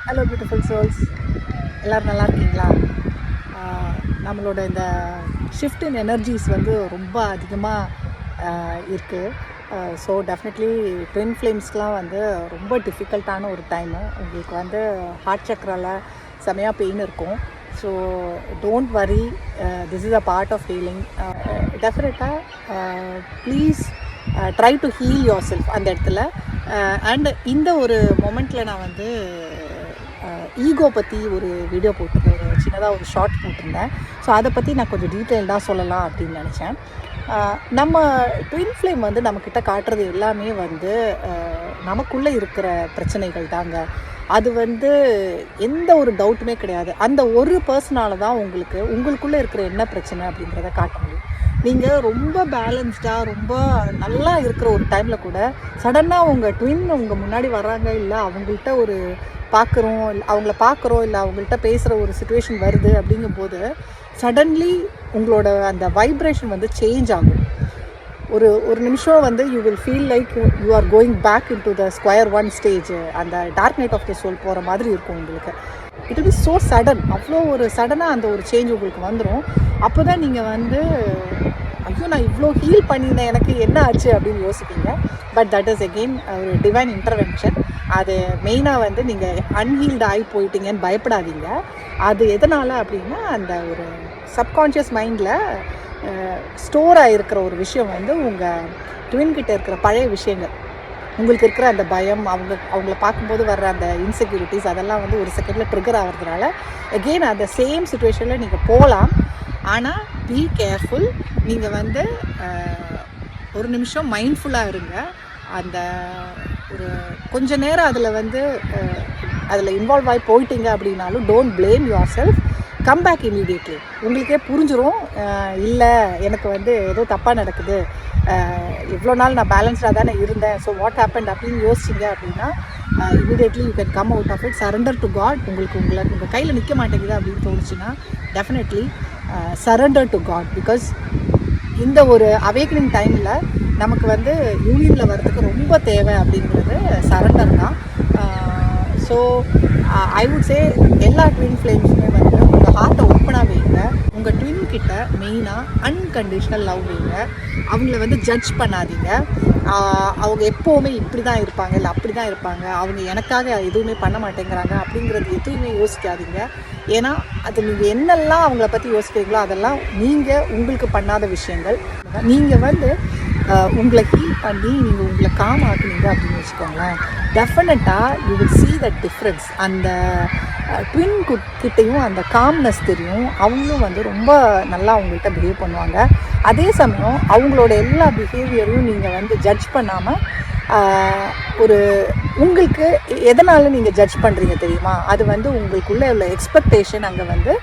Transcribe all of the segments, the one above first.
Hello beautiful souls எல்லோரும் நல்லா இருக்கீங்களா? நம்மளோட இந்த ஷிஃப்ட் இன் எனர்ஜிஸ் வந்து ரொம்ப அதிகமாக இருக்குது ஸோ டெஃபினெட்லி ட்வின் ஃப்ளேம்ஸ்க்கெலாம் வந்து ரொம்ப டிஃபிகல்ட்டான ஒரு டைமு உங்களுக்கு வந்து ஹார்ட் சக்கரால் செமையாக பெயின் இருக்கும். So don't worry this is a part of feeling டெஃபினட்டாக please try to heal yourself அந்த இடத்துல. Uh, அண்ட் இந்த ஒரு மொமெண்ட்டில் நான் வந்து uh, ஈகோ பற்றி ஒரு வீடியோ போட்டிருந்தேன். ஒரு சின்னதாக ஒரு ஷார்ட் போட்டிருந்தேன். ஸோ அதை பற்றி நான் கொஞ்சம் டீட்டெயில்டாக சொல்லலாம் அப்படின்னு நினச்சேன். Uh, நம்ம ட்வின் ஃப்ளேம் வந்து நம்மக்கிட்ட காட்டுறது எல்லாமே வந்து நமக்குள்ளே இருக்கிற பிரச்சனைகள் தாங்க. அது வந்து எந்த ஒரு டவுட்டுமே கிடையாது. அந்த ஒரு பர்சனால தான் உங்களுக்கு உங்களுக்குள்ளே இருக்கிற என்ன பிரச்சனை அப்படிங்கிறத காட்ட முடியும். நீங்கள் ரொம்ப பேலன்ஸ்டாக ரொம்ப நல்லா இருக்கிற ஒரு டைமில் கூட சடனாக உங்கள் ட்வின் உங்கள் முன்னாடி வர்றாங்க இல்லை அவங்கள்ட்ட ஒரு பார்க்குறோம் இல்லை அவங்கள பார்க்குறோம் இல்லை அவங்கள்ட்ட பேசுகிற ஒரு சுச்சுவேஷன் வருது அப்படிங்கும்போது சடன்லி உங்களோட அந்த வைப்ரேஷன் வந்து சேஞ்ச் ஆகும். ஒரு ஒரு நிமிஷம் வந்து you will feel like you are going back into the square one stage அந்த dark night of the soul போகிற மாதிரி இருக்கும் உங்களுக்கு. இட் பி ஸோ சடன் அவ்வளோ ஒரு சடனாக அந்த ஒரு சேஞ்ச் உங்களுக்கு வந்துடும் அப்போ தான் நீங்கள் வந்து ஐயோ நான் இவ்வளோ ஹீல் பண்ணியிருந்தேன். எனக்கு என்ன ஆச்சு? அப்படின்னு யோசிப்பீங்க. பட் தட் இஸ் அகெயின் ஒரு டிவைன் இன்டர்வென்ஷன் அது மெயினாக வந்து நீங்கள் அன்ஹீல்டு ஆகி போயிட்டீங்கன்னு பயப்படாதீங்க. அது எதனால் அப்படின்னா அந்த ஒரு சப்கான்ஷியஸ் மைண்டில் ஸ்டோர் ஆகிருக்கிற ஒரு விஷயம் வந்து உங்கள் ட்வின் கிட்ட இருக்கிற பழைய விஷயங்கள். உங்களுக்கு இருக்கிற அந்த பயம் அவங்க அவங்கள பார்க்கும்போது வர்ற அந்த இன்செக்யூரிட்டிஸ் அதெல்லாம் வந்து ஒரு செகண்டில் ட்ரிகர் ஆகிறதுனால அகெயின் அந்த சேம் சுச்சுவேஷனில் நீங்கள் போகலாம் ஆனால் பி கேர்ஃபுல் நீங்கள் வந்து ஒரு நிமிஷம் மைண்ட்ஃபுல்லாக இருங்க. அந்த ஒரு கொஞ்ச நேரம் அதில் வந்து அதில் இன்வால்வ் ஆகி போயிட்டீங்க அப்படின்னாலும் don't blame yourself come back immediately உங்களுக்கே புரிஞ்சிடும் இல்லை எனக்கு வந்து ஏதோ தப்பாக நடக்குது. இவ்வளோ நாள் நான் பேலன்ஸ்டாக தானே இருந்தேன். ஸோ வாட் ஹேப்பன் அப்படின்னு யோசிச்சிங்க அப்படின்னா immediately you can come out of it surrender to God உங்களுக்கு உங்களை உங்கள் கையில் நிற்க மாட்டேங்குது அப்படின்னு தோணுச்சுன்னா definitely surrender to God because இந்த ஒரு அவேக்கனிங் டைமில் நமக்கு வந்து யூனியனில் வர்றதுக்கு ரொம்ப தேவை அப்படிங்கிறது சரண்டர் தான். ஸோ ஐ வுட் சே எல்லா ட்வின் ஃப்ளேம்ஸுமே வந்து உங்கள் ஹார்ட்டை ஓப்பனாக வைங்க உங்கள் ட்வின் கிட்ட மெயினாக அன்கண்டிஷனல் லவ் வைங்க அவங்கள வந்து ஜட்ஜ் பண்ணாதீங்க. அவங்க எப்போவுமே இப்படி தான் இருப்பாங்க இல்லை அப்படி தான் இருப்பாங்க. அவங்க எனக்காக எதுவுமே பண்ண மாட்டேங்கிறாங்க அப்படிங்கிறது எதுவுமே யோசிக்காதீங்க. ஏன்னா அது நீங்கள் என்னெல்லாம் அவங்கள பற்றி யோசிக்கிறீங்களோ அதெல்லாம் நீங்கள் உங்களுக்கு பண்ணாத விஷயங்கள். நீங்கள் வந்து உங்களை ஹீல் பண்ணி நீங்கள் உங்களை காம் ஆக்குனீங்க அப்படின்னு வச்சுக்கோங்களேன். டெஃபினட்டாக you will see the uh, difference அந்த ட்வின் கிட்டேயும் அந்த காம்னஸ் தெரியும். அவங்களும் வந்து ரொம்ப நல்லா அவங்கள்ட்ட பிஹேவ் பண்ணுவாங்க. அதே சமயம் அவங்களோட எல்லா பிஹேவியரையும் நீங்கள் வந்து ஜட்ஜ் பண்ணாமல் ஒரு உங்களுக்கு எதனால் நீங்கள் ஜட்ஜ் பண்ணுறீங்க தெரியுமா? அது வந்து உங்களுக்குள்ளே உள்ள எக்ஸ்பெக்டேஷன் அங்கே வந்து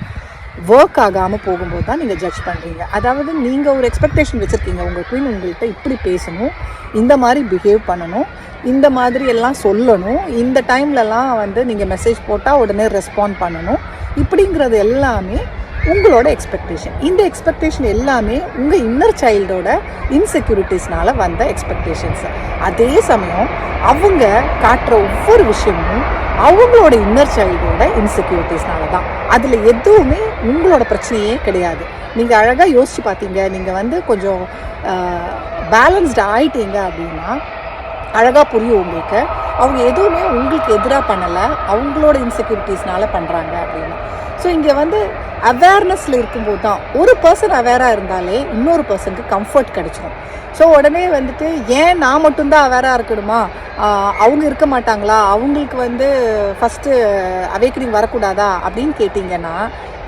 ஒர்க் ஆகாமல் போகும்போது தான் நீங்கள் ஜட்ஜ் பண்ணுறீங்க அதாவது நீங்கள் ஒரு எக்ஸ்பெக்டேஷன் வச்சுருக்கீங்க. உங்கள் குயின் உங்கள்கிட்ட இப்படி பேசணும் இந்த மாதிரி பிஹேவ் பண்ணணும் இந்த மாதிரி எல்லாம் சொல்லணும் இந்த டைம்லலாம் வந்து நீங்கள் மெசேஜ் போட்டால் உடனே ரெஸ்பாண்ட் பண்ணணும். இப்படிங்கிறது எல்லாமே உங்களோட எக்ஸ்பெக்டேஷன் இந்த எக்ஸ்பெக்டேஷன் எல்லாமே உங்கள் இன்னர் சைல்டோட இன்செக்யூரிட்டிஸ்னால வந்த எக்ஸ்பெக்டேஷன்ஸ் அதே சமயம் அவங்க காட்டுற ஒவ்வொரு விஷயமும் அவங்களோட இன்னர் சைல்டோட இன்செக்யூரிட்டிஸ்னால தான். அதில் எதுவுமே உங்களோட பிரச்சனையே கிடையாது. நீங்கள் அழகாக யோசிச்சு பார்த்தீங்க நீங்கள் வந்து கொஞ்சம் பேலன்ஸ்டு ஆயிட்டீங்க அப்படின்னா அழகாக புரியும் உங்களுக்கு. அவங்க எதுவுமே உங்களுக்கு எதிராக பண்ணலை. அவங்களோட இன்செக்யூரிட்டிஸ்னால பண்ணுறாங்க அப்படின்னு. ஸோ இங்கே வந்து அவேர்னஸில் இருக்கும்போது தான் ஒரு பர்சன் அவேராக இருந்தாலே இன்னொரு பர்சனுக்கு கம்ஃபர்ட் கிடைச்சிடும் ஸோ உடனே வந்துட்டு ஏன் நான் மட்டும்தான் அவேராக இருக்கணுமா? அவங்க இருக்க மாட்டாங்களா? அவங்களுக்கு வந்து ஃபஸ்ட்டு அவேக்கனிங் வரக்கூடாதா? அப்படின்னு கேட்டிங்கன்னா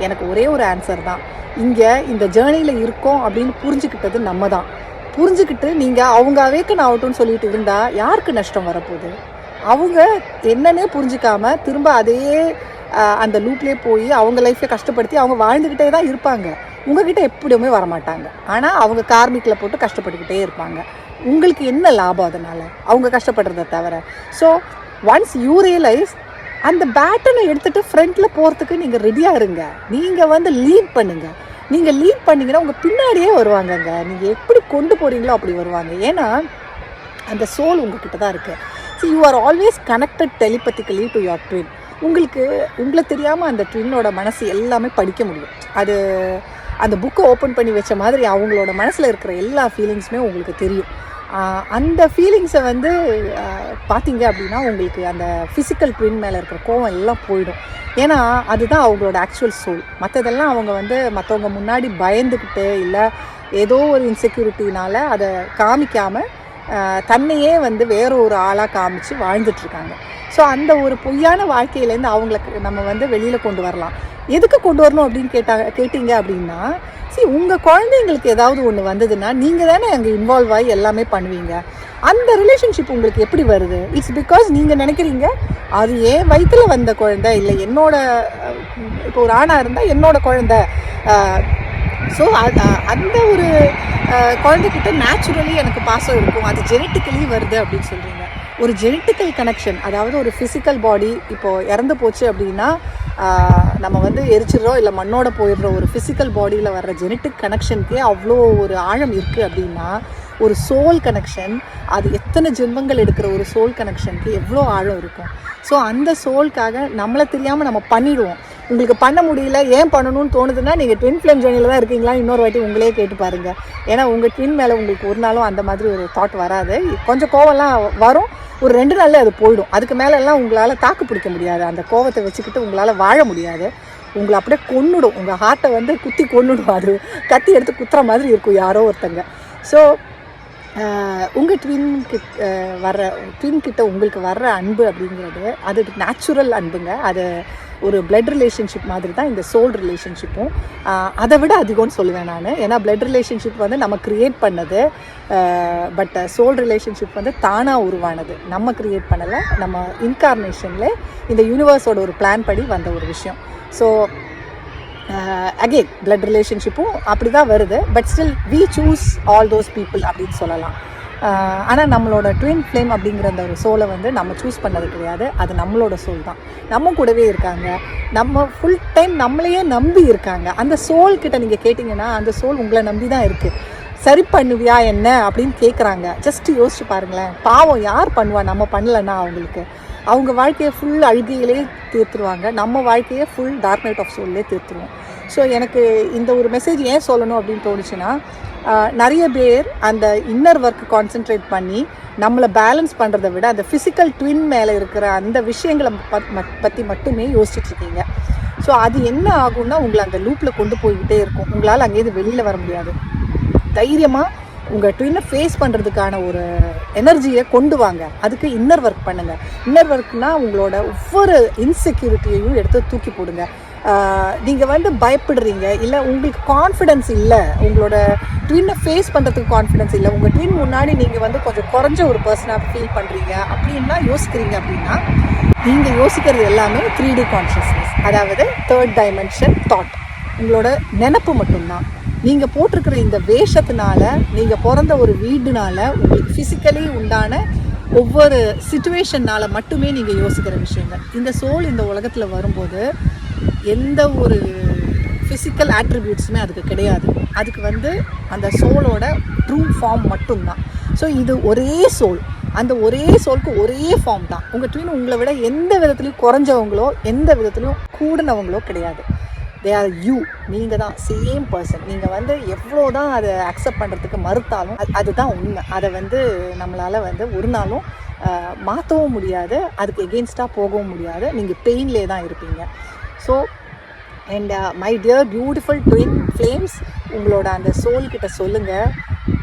எனக்கு ஒரே ஒரு ஆன்சர் தான். இங்கே இந்த ஜேர்னியில் இருக்கோம் அப்படின்னு புரிஞ்சுக்கிட்டது நம்ம தான். புரிஞ்சுக்கிட்டு நீங்கள் அவங்க அவேக்கன் ஆகட்டும்னு சொல்லிட்டு இருந்தால் யாருக்கு நஷ்டம் வரப்போகுது? அவங்க என்னன்னே புரிஞ்சுக்காம திரும்ப அதே அந்த லூப்லேயே போய் அவங்க லைஃப்பை கஷ்டப்படுத்தி அவங்க வாழ்ந்துக்கிட்டே தான் இருப்பாங்க. உங்ககிட்ட எப்படியுமே வரமாட்டாங்க. ஆனால் அவங்க கார்மிக்கில் போட்டு கஷ்டப்பட்டுக்கிட்டே இருப்பாங்க. உங்களுக்கு என்ன லாபம் அதனால்? அவங்க கஷ்டப்படுறத தவிர. ஸோ ஒன்ஸ் யூ ரியலைஸ் அந்த பேட்டனை எடுத்துகிட்டு ஃப்ரண்ட்டில் போகிறதுக்கு நீங்கள் ரெடியாக இருங்க. நீங்கள் வந்து லீட் பண்ணுங்கள் நீங்கள் லீட் பண்ணிங்கன்னா உங்கள் பின்னாடியே வருவாங்கங்க. நீங்கள் எப்படி கொண்டு போகிறீங்களோ அப்படி வருவாங்க. ஏன்னா அந்த சோல் உங்ககிட்ட தான் இருக்குது so you are always connected telepathically to your twin உங்களுக்கு உங்களை தெரியாமல் அந்த ட்வின்னோட மனசு எல்லாமே படிக்க முடியும். அது அந்த புக்கை ஓப்பன் பண்ணி வச்ச மாதிரி அவங்களோட மனசில் இருக்கிற எல்லா ஃபீலிங்ஸுமே உங்களுக்கு தெரியும். அந்த ஃபீலிங்ஸை வந்து பார்த்தீங்க அப்படின்னா உங்களுக்கு அந்த ஃபிசிக்கல் ட்வின் மேலே இருக்கிற கோவம் எல்லாம் போயிடும். ஏன்னா அதுதான் அவங்களோட ஆக்சுவல் சோல் மற்றதெல்லாம் அவங்க வந்து மற்றவங்க முன்னாடி பயந்துக்கிட்டு இல்லை ஏதோ ஒரு இன்செக்யூரிட்டினால் அதை காமிக்காமல் தன்னையே வந்து வேற ஒரு ஆளாக காமிச்சு வாழ்ந்துட்டுருக்காங்க ஸோ அந்த ஒரு பொய்யான வாழ்க்கையிலேருந்து அவங்களுக்கு நம்ம வந்து வெளியில் கொண்டு வரலாம். எதுக்கு கொண்டு வரணும் அப்படின்னு கேட்டாங்க கேட்டிங்க அப்படின்னா சரி உங்கள் குழந்தைங்களுக்கு ஏதாவது ஒன்று வந்ததுன்னா நீங்கள் தானே அங்கே இன்வால்வ் ஆகி எல்லாமே பண்ணுவீங்க. அந்த ரிலேஷன்ஷிப் உங்களுக்கு எப்படி வருது? இட்ஸ் பிகாஸ் நீங்கள் நினைக்கிறீங்க அது ஏன் வயிற்றுல வந்த குழந்தை இல்லை என்னோட இப்போ ஒரு ஆணாக இருந்தால் என்னோட குழந்தை. ஸோ அந்த ஒரு குழந்தைக்கிட்ட நேச்சுரலி எனக்கு பாசம் இருக்கும். அது ஜெனட்டிக்கலி வருது அப்படின்னு சொல்கிறீங்க ஒரு ஜெனட்டிக்கல் கனெக்ஷன் அதாவது ஒரு ஃபிசிக்கல் பாடி இப்போது இறந்து போச்சு அப்படின்னா நம்ம வந்து எரிச்சிடுறோம் இல்லை மண்ணோட போயிடுற ஒரு ஃபிசிக்கல் பாடியில் வர்ற ஜெனட்டிக் கனெக்ஷனுக்கே அவ்வளோ ஒரு ஆழம் இருக்குது அப்படின்னா ஒரு சோல் கனெக்ஷன் அது எத்தனை ஜென்மங்கள் எடுக்கிற ஒரு சோல் கனெக்ஷனுக்கு எவ்வளோ ஆழம் இருக்கும். ஸோ அந்த சோல்க்காக நம்மளை தெரியாமல் நம்ம பண்ணிடுவோம். உங்களுக்கு பண்ண முடியல ஏன் பண்ணணும்னு தோணுதுன்னா நீங்கள் ட்வின் ஃப்ளேம் ஜேர்னியில் தான் இருக்கீங்களா? இன்னொரு வாட்டி உங்களே கேட்டு பாருங்கள் ஏன்னா உங்கள் ட்வின் மேலே உங்களுக்கு ஒரு நாளும் அந்த மாதிரி ஒரு தாட் வராது. கொஞ்சம் கோவம்லாம் வரும். ஒரு ரெண்டு நாளில் அது போயிடும். அதுக்கு மேலெல்லாம் உங்களால் தாக்கு பிடிக்க முடியாது. அந்த கோவத்தை வச்சுக்கிட்டு உங்களால் வாழ முடியாது. உங்களை அப்படியே கொன்னுடும். உங்கள் ஹார்ட்டை வந்து குத்தி கொன்னுடும். அது கத்தி எடுத்து குத்துற மாதிரி இருக்கும் யாரோ ஒருத்தங்க. ஸோ உங்கள் ட்வின் கிட்ட வர்ற ட்வின் கிட்ட உங்களுக்கு வர்ற அன்பு அப்படிங்கிறது அது நேச்சுரல் அன்புங்க. அது ஒரு பிளட் ரிலேஷன்ஷிப் மாதிரி தான் இந்த சோல் ரிலேஷன்ஷிப்பும் அதை விட அதிகம்னு சொல்லுவேன் நான். ஏன்னா பிளட் ரிலேஷன்ஷிப் வந்து நம்ம க்ரியேட் பண்ணது பட் சோல் ரிலேஷன்ஷிப் வந்து தானாக உருவானது. நம்ம க்ரியேட் பண்ணலை நம்ம இன்கார்னேஷனில் இந்த யூனிவர்ஸோட ஒரு பிளான் படி வந்த ஒரு விஷயம். ஸோ அகெயின் பிளட் ரிலேஷன்ஷிப்பும் அப்படி தான் வருது but still we choose all those people அப்படின்னு சொல்லலாம். ஆனால் நம்மளோட ட்வின் ஃப்ளேம் அப்படிங்கிற அந்த ஒரு சோலை வந்து நம்ம சூஸ் பண்ணது கிடையாது. அது நம்மளோட சோல் தான். நம்ம கூடவே இருக்காங்க. நம்ம ஃபுல் டைம் நம்மளையே நம்பி இருக்காங்க. அந்த சோல் கிட்ட நீங்கள் கேட்டிங்கன்னா அந்த சோல் உங்களை நம்பி தான் இருக்குது சரி பண்ணுவியா என்ன அப்படின்னு கேட்குறாங்க ஜஸ்ட் யோசிச்சு பாருங்களேன். பாவம் யார் பண்ணுவா? நம்ம பண்ணலன்னா அவங்களுக்கு. அவங்க வாழ்க்கையை ஃபுல் அழுகையிலே தீர்த்துருவாங்க. நம்ம வாழ்க்கையை ஃபுல் டார்க் நைட் ஆஃப் சோல்லே தீர்த்துருவோம். ஸோ எனக்கு இந்த ஒரு மெசேஜ் ஏன் சொல்லணும் அப்படின்னு தோணுச்சுன்னா நிறைய பேர் அந்த இன்னர் ஒர்க் கான்சென்ட்ரேட் பண்ணி நம்மளை பேலன்ஸ் பண்ணுறதை விட அந்த ஃபிசிக்கல் ட்வின் மேலே இருக்கிற அந்த விஷயங்களை பத்- பற்றி மட்டுமே யோசிச்சுட்ருக்கீங்க ஸோ அது என்ன ஆகும்னா உங்களை அந்த லூப்பில் கொண்டு போய்கிட்டே இருக்கும். உங்களால் அங்கேயிருந்து வெளியில் வர முடியாது. தைரியமாக உங்கள் ட்வின்னை ஃபேஸ் பண்ணுறதுக்கான ஒரு எனர்ஜியை கொண்டு வாங்க. அதுக்கு இன்னர் ஒர்க் பண்ணுங்கள் இன்னர் ஒர்க்னால் உங்களோட ஒவ்வொரு இன்செக்யூரிட்டியையும் எடுத்து தூக்கி போடுங்க. நீங்கள் வந்து பயப்படுறீங்க இல்லை உங்களுக்கு கான்ஃபிடென்ஸ் இல்லை உங்களோட ட்வின்னை ஃபேஸ் பண்ணுறதுக்கு கான்ஃபிடென்ஸ் இல்லை உங்கள் ட்வின் முன்னாடி நீங்கள் வந்து கொஞ்சம் குறைஞ்ச ஒரு பர்சனாக ஃபீல் பண்ணுறீங்க அப்படின்னா யோசிக்கிறீங்க அப்படின்னா நீங்கள் யோசிக்கிறது எல்லாமே த்ரீ டி கான்ஷியஸ்னஸ் அதாவது தேர்ட் டைமென்ஷன் தாட் உங்களோட நினப்பு மட்டும்தான். நீங்கள் போட்டிருக்கிற இந்த வேஷத்தினால நீங்கள் பிறந்த ஒரு வீடுனால உங்களுக்கு ஃபிசிக்கலி உண்டான ஒவ்வொரு சுச்சுவேஷன்னால் மட்டுமே நீங்கள் யோசிக்கிற விஷயங்கள். இந்த சோல் இந்த உலகத்தில் வரும்போது எந்த ஒரு ஃபிசிக்கல் ஆட்ரிபியூட்ஸுமே அதுக்கு கிடையாது. அதுக்கு வந்து அந்த சோலோட ட்ரூ ஃபார்ம் மட்டும்தான். ஸோ இது ஒரே சோல். அந்த ஒரே சோலுக்கு ஒரே ஃபார்ம் தான். உங்கள் ட்வீன் உங்களை விட எந்த விதத்துலையும் குறைஞ்சவங்களோ எந்த விதத்துலையும் கூடினவங்களோ கிடையாது. தே ஆர் யூ நீங்கள் தான் சேம் பர்சன் நீங்கள் வந்து எவ்வளோ தான் அதை அக்செப்ட் பண்ணுறதுக்கு மறுத்தாலும் அது அதுதான் உண்மை. அதை வந்து நம்மளால் வந்து ஒரு நாளும் மாற்றவும் முடியாது. அதுக்கு எகெயின்ஸ்டாக போகவும் முடியாது. நீங்கள் பெயின்லே தான் இருப்பீங்க. So and my dear beautiful twin flames உங்களோட அந்த சோல்கிட்ட சொல்லுங்கள்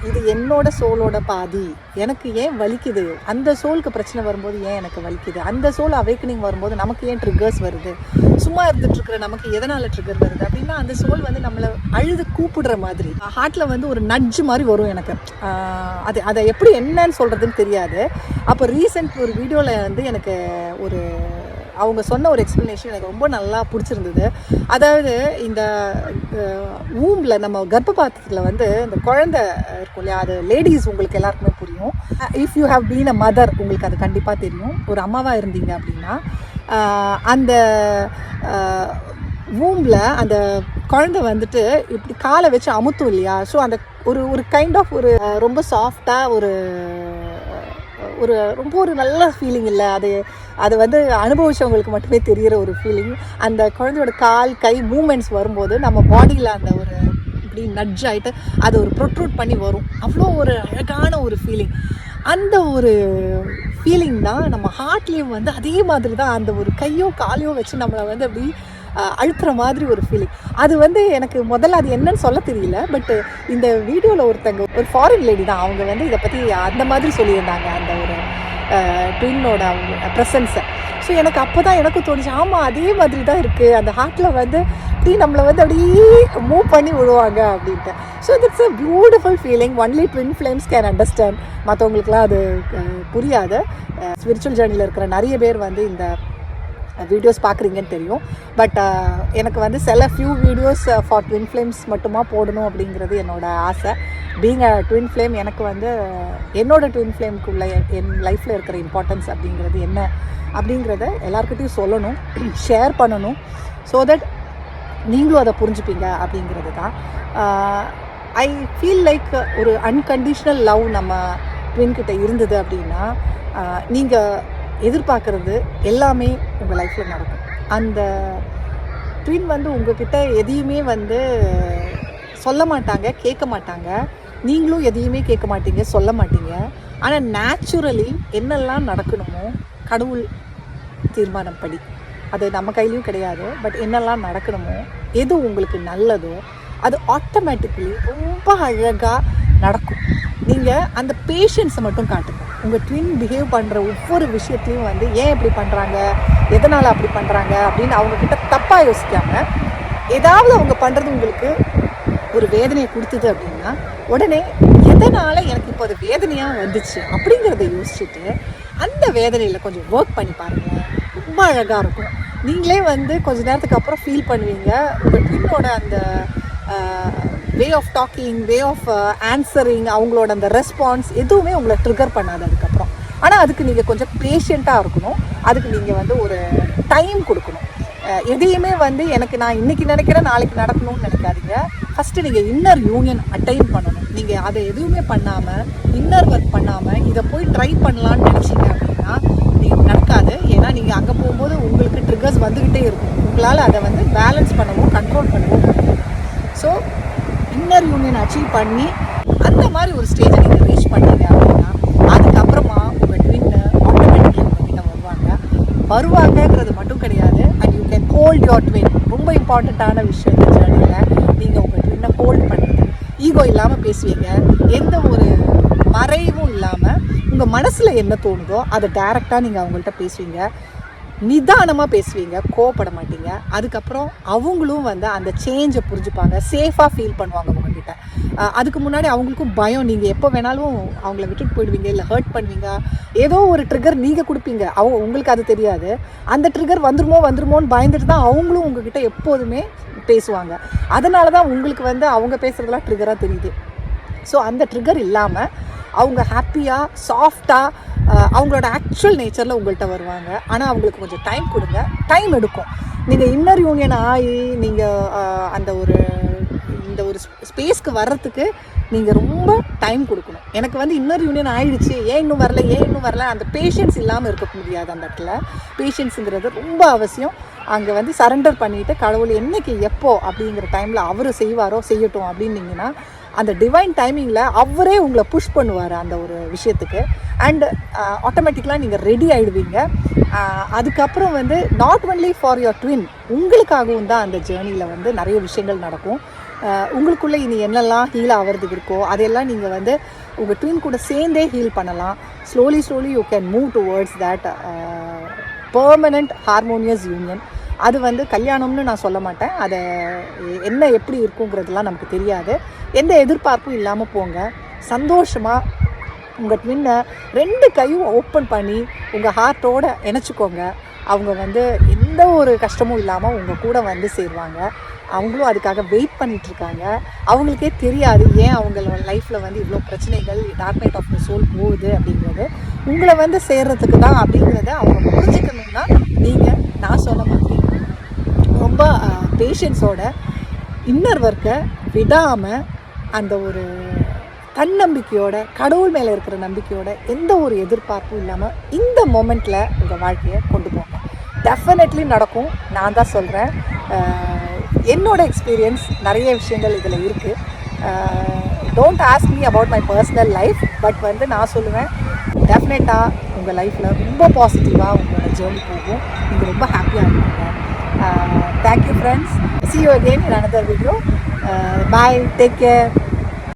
இது என்னோட சோலோட பாதி. எனக்கு ஏன் வலிக்குது? அந்த சோலுக்கு பிரச்சனை வரும்போது ஏன் எனக்கு வலிக்குது? அந்த சோல் அவேக்கனிங் வரும்போது நமக்கு ஏன் ட்ரிகர்ஸ் வருது? சும்மா இருந்துட்டு நமக்கு எதனால் ட்ரிகர் வருது? அப்படின்னா அந்த சோல் வந்து நம்மளை அழுது கூப்பிடுற மாதிரி. ஹார்ட்டில் வந்து ஒரு நட்ஜு மாதிரி வரும் எனக்கு. அது அதை எப்படி என்னன்னு சொல்கிறதுன்னு தெரியாது. அப்போ ரீசெண்ட் ஒரு வீடியோவில் வந்து எனக்கு ஒரு அவங்க சொன்ன ஒரு எக்ஸ்ப்ளனேஷன் எனக்கு ரொம்ப நல்லா பிடிச்சிருந்தது. அதாவது இந்த ஊம்பில் நம்ம கர்ப்பபாத்திரத்தில் வந்து இந்த குழந்தை இருக்கும் இல்லையா? அது லேடிஸ் உங்களுக்கு எல்லாருக்குமே புரியும். If you have been a mother உங்களுக்கு அது கண்டிப்பாக தெரியும். ஒரு அம்மாவாக இருந்தீங்க அப்படின்னா அந்த ஊம்பில் அந்த குழந்தை வந்துட்டு இப்படி காலை வச்சு அமுத்தும் இல்லையா? ஸோ அந்த ஒரு ஒரு கைண்ட் ஆஃப் ஒரு ரொம்ப சாஃப்டாக ஒரு ஒரு ரொம்ப ஒரு நல்ல ஃபீலிங் இல்லை. அது அது வந்து அனுபவிச்சவங்களுக்கு மட்டுமே தெரிகிற ஒரு ஃபீலிங் அந்த குழந்தையோட கால் கை மூமெண்ட்ஸ் வரும்போது நம்ம பாடியில் அந்த ஒரு இப்படி நட்ஜ் ஆகிட்டு அது ஒரு ப்ரொட்ரூட் பண்ணி வரும். அவ்வளோ ஒரு அழகான ஒரு ஃபீலிங் அந்த ஒரு ஃபீலிங் தான் நம்ம ஹார்ட்லேயும் வந்து அதே மாதிரி தான் அந்த ஒரு கையோ காலையோ வச்சு நம்மளை வந்து அப்படி அழுத்துற மாதிரி ஒரு ஃபீலிங் அது வந்து எனக்கு முதல்ல அது என்னன்னு சொல்ல தெரியல பட் இந்த வீடியோவில் ஒருத்தங்க ஒரு ஃபாரின் லேடி தான். அவங்க வந்து இதை பற்றி அந்த மாதிரி சொல்லியிருந்தாங்க. அந்த ஒரு ட்வின்னோட ப்ரெசன்ஸை ஸோ எனக்கு அப்போ தான் எனக்கும் தோணுச்சு ஆமாம் அதே மாதிரி தான் இருக்குது அந்த ஹார்ட்டில் வந்து அப்படி நம்மளை வந்து அப்படியே மூவ் பண்ணி விடுவாங்க அப்படின்ட்டு. So it's a beautiful feeling only twin flames can understand மற்றவங்களுக்குலாம் அது புரியாது. ஸ்பிரிச்சுவல் ஜேர்னியில் இருக்கிற நிறைய பேர் வந்து இந்த வீடியோஸ் பார்க்குறீங்கன்னு தெரியும். பட் எனக்கு வந்து சில few videos for twin flames மட்டுமா போடணும் அப்படிங்கிறது என்னோடய ஆசை. பீங் அ ட்வின் ஃப்ளேம் எனக்கு வந்து என்னோட ட்வின் ஃப்ளேம்க்குள்ள என் லைஃப்பில் இருக்கிற இம்பார்ட்டன்ஸ் அப்படிங்கிறது என்ன? அப்படிங்கிறத எல்லாருக்கிட்டையும் சொல்லணும் ஷேர் பண்ணணும் ஸோ தட் நீங்களும் அதை புரிஞ்சுப்பீங்க அப்படிங்கிறது தான். ஐ ஃபீல் லைக் ஒரு அன்கண்டிஷ்னல் லவ் நம்ம ட்வின்கிட்ட இருந்தது அப்படின்னா நீங்கள் எதிர்பார்க்குறது எல்லாமே உங்கள் லைஃப்பில் நடக்கும். அந்த ட்வின் வந்து உங்ககிட்ட எதையுமே வந்து சொல்ல மாட்டாங்க கேட்க மாட்டாங்க. நீங்களும் எதையுமே கேட்க மாட்டீங்க சொல்ல மாட்டீங்க. ஆனால் நேச்சுரலி என்னெல்லாம் நடக்கணுமோ கடவுள் தீர்மானம் படி அது நம்ம கையிலையும் கிடையாது பட் என்னெல்லாம் நடக்கணுமோ எது உங்களுக்கு நல்லதோ அது ஆட்டோமேட்டிக்கலி ரொம்ப அழகாக நடக்கும். நீங்கள் அந்த பேஷன்ஸை மட்டும் காட்டுங்க. உங்கள் ட்வின் பிஹேவ் பண்ணுற ஒவ்வொரு விஷயத்தையும் வந்து ஏன் இப்படி பண்ணுறாங்க எதனால் அப்படி பண்ணுறாங்க அப்படின்னு அவங்கக்கிட்ட தப்பாக யோசிக்காமல் ஏதாவது அவங்க பண்ணுறது உங்களுக்கு ஒரு வேதனையை கொடுத்தது அப்படின்னா உடனே எதனால் எனக்கு இப்போ அது வேதனையாக வந்துச்சு? அப்படிங்கிறத யோசிச்சுட்டு அந்த வேதனையில் கொஞ்சம் ஒர்க் பண்ணி பாருங்கள் ரொம்ப அழகாக இருக்கும். நீங்களே வந்து கொஞ்ச நேரத்துக்கு அப்புறம் ஃபீல் பண்ணுவீங்க. உங்கள் ட்வின்னோட அந்த way of talking way of answering அவங்களோட அந்த ரெஸ்பான்ஸ் எதுவுமே உங்களை ட்ரிகர் பண்ணாது அதுக்கப்புறம். ஆனால் அதுக்கு நீங்கள் கொஞ்சம் பேஷண்ட்டாக இருக்கணும். அதுக்கு நீங்கள் வந்து ஒரு டைம் கொடுக்கணும். எதையுமே வந்து எனக்கு நான் இன்னைக்கு நினைக்கிறேன் நாளைக்கு நடக்கணும்னு நினைக்காதீங்க. ஃபஸ்ட்டு நீங்கள் இன்னர் யூனியன் அட்டைன் பண்ணணும். நீங்கள் அதை எதுவுமே பண்ணாமல் இன்னர் ஒர்க் பண்ணாமல் இதை போய் ட்ரை பண்ணலான்னு நினச்சிங்க அப்படின்னா நீங்கள் நடக்காது. ஏன்னா நீங்கள் அங்கே போகும்போது உங்களுக்கு ட்ரிகர்ஸ் வந்துக்கிட்டே இருக்கும். உங்களால் அதை வந்து பேலன்ஸ் பண்ணவும் கண்ட்ரோல் பண்ணவும் ஸோ இன்னர் யூனியன் அச்சீவ் பண்ணி அந்த மாதிரி ஒரு ஸ்டேஜை நீங்கள் ரீச் பண்ணீங்க அப்படின்னா அதுக்கப்புறமா உங்கள் ட்வின்னு ஆட்டோமேட்டிக்லி உங்ககிட்ட வருவாங்க. வருவாங்கன்றது மட்டும் கிடையாது. And you can hold your twin ரொம்ப இம்பார்ட்டண்ட்டான விஷயம் இந்த ஜேர்னியில் நீங்கள் ஈகோ இல்லாமல் பேசுவீங்க. எந்த ஒரு மறைவும் இல்லாமல் உங்கள் மனசில் என்ன தோணுதோ அதை டேரெக்டாக நீங்கள் அவங்கள்ட்ட பேசுவீங்க. நிதானமாக பேசுவீங்க கோவப்பட மாட்டீங்க. அதுக்கப்புறம் அவங்களும் வந்து அந்த சேஞ்சை புரிஞ்சுப்பாங்க. சேஃபாக ஃபீல் பண்ணுவாங்க உங்ககிட்ட. அதுக்கு முன்னாடி அவங்களுக்கும் பயம். நீங்கள் எப்போ வேணாலும் அவங்கள விட்டுட்டு போயிடுவீங்க இல்லை ஹர்ட் பண்ணுவீங்க. ஏதோ ஒரு ட்ரிகர் நீங்கள் கொடுப்பீங்க. அவங்க உங்களுக்கு அது தெரியாது. அந்த ட்ரிகர் வந்துருமோ வந்துருமோன்னு பயந்துட்டு தான் அவங்களும் உங்ககிட்ட எப்போதுமே பேசுவாங்க. அதனால தான் உங்களுக்கு வந்து அவங்க பேசுகிறதெல்லாம் ட்ரிகராக தெரியுது. ஸோ அந்த ட்ரிகர் இல்லாமல் அவங்க ஹாப்பியாக சாஃப்டாக அவங்களோட ஆக்சுவல் நேச்சரில் உங்கள்கிட்ட வருவாங்க. ஆனால் அவங்களுக்கு கொஞ்சம் டைம் கொடுங்க. டைம் எடுக்கும். நீங்கள் இன்னர் யூனியன் ஆகி நீங்கள் அந்த ஒரு இந்த ஒரு ஸ்பேஸ்க்கு வர்றதுக்கு நீங்கள் ரொம்ப டைம் கொடுக்கணும். எனக்கு வந்து இன்னொரு யூனியன் ஆயிடுச்சு. ஏன் இன்னும் வரல? ஏன் இன்னும் வரல? அந்த பேஷன்ஸ் இல்லாமல் இருக்க முடியாது அந்த இடத்துல. பேஷன்ஸுங்கிறது ரொம்ப அவசியம். அங்கே வந்து சரண்டர் பண்ணிவிட்டு கடவுள் என்னைக்கு எப்போ அப்படிங்கிற டைமில் அவர் செய்வாரோ செய்யட்டும் அப்படின்னீங்கன்னா அந்த டிவைன் டைமிங்கில் அவரே உங்களை புஷ் பண்ணுவார் அந்த ஒரு விஷயத்துக்கு. அண்ட் ஆட்டோமேட்டிக்கலாக நீங்கள் ரெடி ஆகிடுவீங்க அதுக்கப்புறம் வந்து not only for your twin உங்களுக்காகவும் தான் அந்த ஜேர்னியில் வந்து நிறைய விஷயங்கள் நடக்கும். உங்களுக்குள்ளே இனி என்னெல்லாம் ஹீல் ஆகிறதுக்கு இருக்கோ அதையெல்லாம் நீங்கள் வந்து உங்கள் ட்வின் கூட சேர்ந்தே ஹீல் பண்ணலாம். Slowly slowly you can move towards that permanent harmonious union அது வந்து கல்யாணம்னு நான் சொல்ல மாட்டேன். அதை என்ன எப்படி இருக்குங்கிறதுலாம் நமக்கு தெரியாது. எந்த எதிர்பார்ப்பும் இல்லாமல் போங்க. சந்தோஷமாக உங்கள் ட்வின்னை ரெண்டு கையும் ஓப்பன் பண்ணி உங்கள் ஹார்ட்டோட இணைச்சிக்கோங்க. அவங்க வந்து எந்த ஒரு கஷ்டமும் இல்லாமல் உங்கள் கூட வந்து சேருவாங்க. அவங்களும் அதுக்காக வெயிட் பண்ணிகிட்ருக்காங்க அவங்களுக்கே தெரியாது ஏன் அவங்க லைஃப்பில் வந்து இவ்வளோ பிரச்சனைகள் dark night of the soul போகுது அப்படிங்கிறது. உங்களை வந்து சேர்றதுக்கு தான் அப்படிங்கிறத அவங்க புரிஞ்சுக்கணும்னா நீங்கள் நான் சொன்ன மாதிரி ரொம்ப பேஷன்ஸோட இன்னர் ஒர்க்கை விடாமல் அந்த ஒரு தன்னம்பிக்கையோட கடவுள் மேலே இருக்கிற நம்பிக்கையோட எந்த ஒரு எதிர்பார்ப்பும் இல்லாமல் இந்த மொமெண்ட்டில் உங்கள் வாழ்க்கையை கொண்டு போங்க. டெஃபினெட்லி நடக்கும். நான் தான் சொல்கிறேன் என்னோட எக்ஸ்பீரியன்ஸ் நிறைய விஷயங்கள் இதில் இருக்குது don't ask me about my personal life but வந்து நான் சொல்லுவேன் டெஃபினட்டாக உங்கள் லைஃப்பில் ரொம்ப பாசிட்டிவாக உங்களோட ஜேர்னி போகும். நீங்கள் ரொம்ப ஹாப்பியாக இருப்பீங்க. thank you friends see you again in another video bye take care